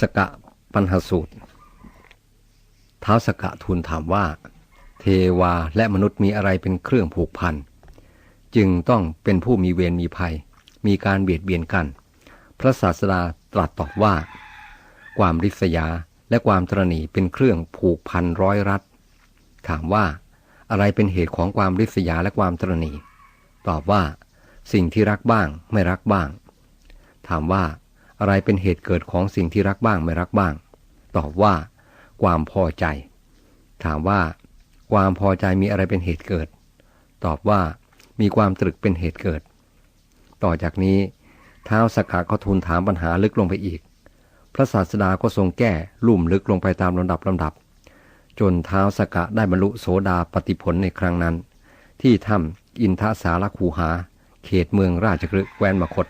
สกะปัญหาสูตร ท้าวสกะทูลถามว่า เทวาและมนุษย์มีอะไรเป็นเครื่องผูกพัน จึงต้องเป็นผู้มีเวรมีภัย มีการเบียดเบียนกัน พระศาสดาตรัสตอบว่า ความริษยาและความตรณีเป็นเครื่องผูกพันร้อยรัด ถามว่า อะไรเป็นเหตุของความริษยาและความตรณี ตอบว่า สิ่งที่รักบ้างไม่รักบ้าง ถามว่า อะไรเป็นเหตุเกิดของสิ่งที่รักบ้างไม่รักบ้าง ตอบว่า ความพอใจ ถามว่า ความพอใจมีอะไรเป็นเหตุเกิด ตอบว่า มีความตรึกเป็นเหตุเกิด ต่อจากนี้ท้าวสกะก็ทูลถามปัญหาลึกลงไปอีก พระศาสดาก็ทรงแก้ลุ่มลึกลงไปตามลำดับลำดับ จนท้าวสกะได้บรรลุโสดาปติผลในครั้งนั้น ที่ถ้ำอินทสารคูหา เขตเมืองราชกฤห์แคว้นมคต